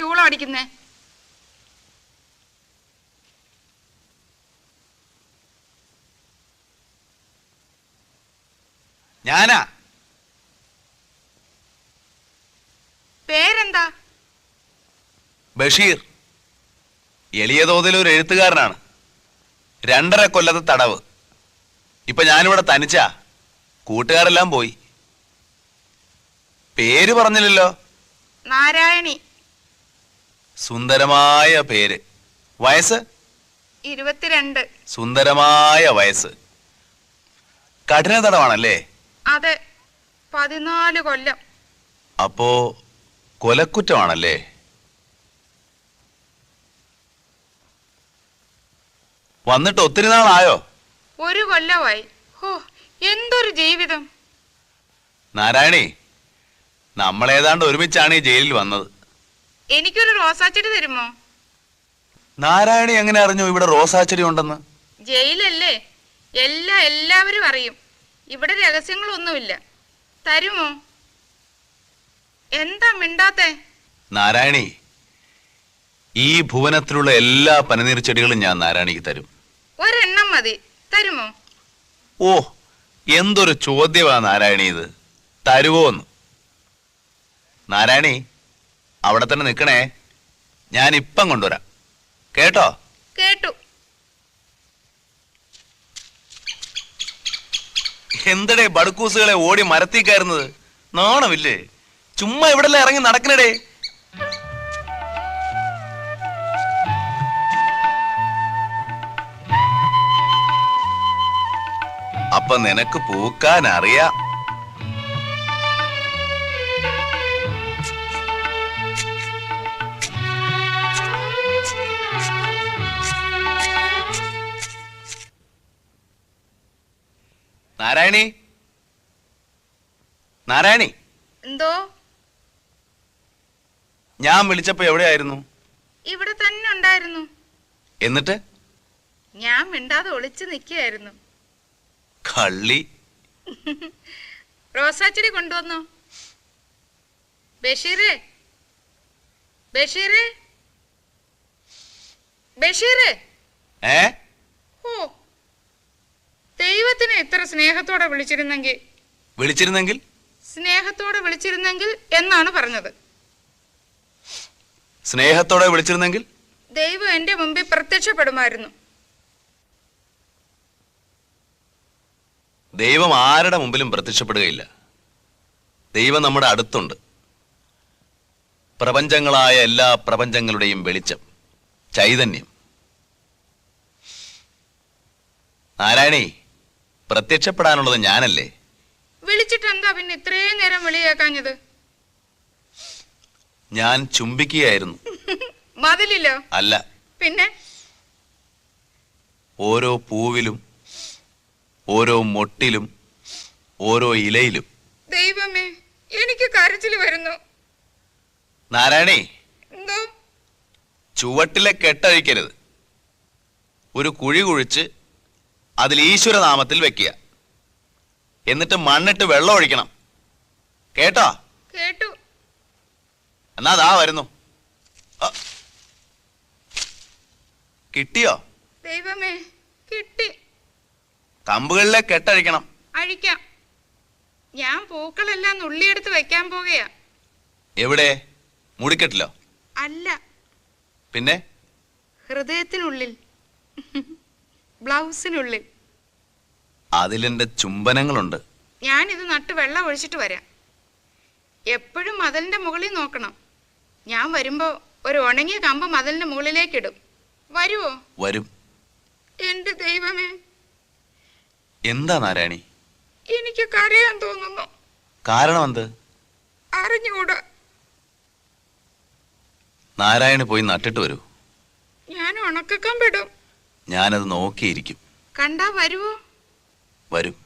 വെള്ളം അടിക്കുന്നേ ഞാനാ. പേരെന്താ? ബഷീർ. എളിയ തോതിൽ ഒരു എഴുത്തുകാരനാണ്. രണ്ടര കൊല്ലത്തെ തടവ്. ഇപ്പൊ ഞാനിവിടെ തനിച്ചാ. കൂട്ടുകാരെല്ലാം പോയി. പേര് പറഞ്ഞില്ലല്ലോ. നാരായണി. സുന്ദരമായ പേര്. വയസ്സ്? ഇരുപത്തിരണ്ട്. സുന്ദരമായ വയസ്സ്. കഠിന തടവാണല്ലേ? അതെ. പതിനാല് കൊല്ലം. അപ്പോ കൊലക്കുറ്റമാണല്ലേ? വന്നിട്ട് ഒത്തിരി നാളായോ? ഒരു കൊല്ലമായി. ഹോ എന്തൊരു ജീവിതം. നാരായണി നമ്മൾ ഏതാണ്ട് ഒരുമിച്ചാണ് ഈ ജയിലിൽ വന്നത്. എനിക്കൊരു റോസാച്ചെടി തരുമോ? നാരായണി എങ്ങനെ അറിഞ്ഞു ഇവിടെ റോസാച്ചെടി ഉണ്ടെന്ന്? ജയിലല്ലേ? എല്ലാ എല്ലാവരും അറിയും. ഇവിടെ രഹസ്യങ്ങളൊന്നുമില്ല. തരുമോ? എന്താ മിണ്ടാത്തെ? നാരായണി ഈ ഭുവനത്തിലുള്ള എല്ലാ പനിനീർ ചെടികളും ഞാൻ നാരായണിക്ക് തരും. ഒരെണ്ണം മതി. തരുമോ? ഓ എന്തൊരു ചോദ്യമാ നാരായണി ഇത്. തരുവോന്ന്. നാരായണി അവിടെ തന്നെ നിൽക്കണേ. ഞാൻ ഇപ്പം കൊണ്ടുവരാം. കേട്ടോ? കേട്ടു. എന്തടേ ബടുക്കൂസുകളെ ഓടി മരത്തി കയറുന്നത്? നാണമില്ലേ? ചുമ്മാ ഇവിടെ ഇറങ്ങി നടക്കണടേ. അപ്പൊ നിനക്ക് പൂക്കാൻ അറിയാം നാരായണി? നാരായണി? എന്തോ? ഞാൻ വിളിച്ചപ്പോ എവിടെയായിരുന്നു? ഇവിടെ തന്നെ ഉണ്ടായിരുന്നു. എന്നിട്ട്? ഞാൻ മിണ്ടാതെ ഒളിച്ചു നിൽക്കുകയായിരുന്നു. കള്ളി. റോസാച്ചെടി കൊണ്ടുവന്നു? ബഷീറേ? ബഷീറേ? ബഷീറേ? ഏ? ഓ ഇത്ര സ്നേഹത്തോടെ വിളിച്ചിരുന്നെങ്കിൽ? വിളിച്ചിരുന്നെങ്കിൽ? സ്നേഹത്തോടെ വിളിച്ചിരുന്നെങ്കിൽ എന്നാണ് പറഞ്ഞത്. സ്നേഹത്തോടെ വിളിച്ചിരുന്നെങ്കിൽ? ദൈവം എന്റെ മുമ്പിൽ പ്രത്യക്ഷപ്പെടുമായിരുന്നു. ദൈവം ആരുടെ മുമ്പിലും പ്രത്യക്ഷപ്പെടുകയില്ല. ദൈവം നമ്മുടെ അടുത്തുണ്ട്. പ്രപഞ്ചങ്ങളായ എല്ലാ പ്രപഞ്ചങ്ങളുടെയും വെളിച്ചം ചൈതന്യം. നാരായണി പ്രത്യക്ഷപ്പെടാനുള്ളത് ഞാനല്ലേ? വിളിച്ചിട്ട് എന്താ പിന്നെ ഇത്രയും നേരം വിളിയേക്കാഞ്ഞത് ഞാൻ ചുംബിക്കുകയായിരുന്നു. മതിലില്ലോ? അല്ല. പിന്നെ? ഓരോ പൂവിലും ഓരോ മൊട്ടിലും ഓരോ ഇലയിലും. ദൈവമേ എനിക്ക് കരച്ചിൽ വരുന്നു. നാരായണി എന്തോ? ചുവട്ടിലെ കെട്ടഴിക്കരുത്. ഒരു കുഴി കുഴിച്ച് അതിൽ ഈശ്വരനാമത്തിൽ വെക്കുക. എന്നിട്ട് മണ്ണിട്ട് വെള്ളം ഒഴിക്കണം. കേട്ടോ? കേട്ടു. എന്നാ ദാ വരുന്നു. കിട്ടിയോ? ദൈവമേ കിട്ടി. കമ്പുകളിലെ കെട്ടഴിക്കണം. അഴിക്കാം. ഞാൻ പൂക്കളെല്ലാം നുള്ളിയെടുത്ത് വെക്കാൻ പോകയാ. എവിടെ? മുടിക്കെട്ടിലോ? അല്ല. പിന്നെ? ഹൃദയത്തിനുള്ളിൽ. ബ്ലൗസിനുള്ളിൽ. അതിലെന്റെ ചുംബനങ്ങളുണ്ട്. ഞാനിത് നട്ട് വെള്ളം ഒഴിച്ചിട്ട് വരാം. എപ്പോഴും മതിലിന്റെ മുകളിൽ നോക്കണം. ഞാൻ വരുമ്പോ ഒരു ഉണങ്ങിയ കമ്പ് മതിലിന്റെ മുകളിലേക്ക് ഇടും വരുവോ? വരും. എന്റെ ദൈവമേ. എന്താ നാരായണി? എനിക്ക് കരയാൻ തോന്നുന്നു. കാരണം എന്ത്? അറിഞ്ഞുകൂടാ. നാരായണി പോയി നട്ടിട്ട് വരൂ. ഞാൻ ഉണക്കക്കമ്പിടും ഞാനത് നോക്കിയിരിക്കും. കണ്ടാ വരുവോ? വരും.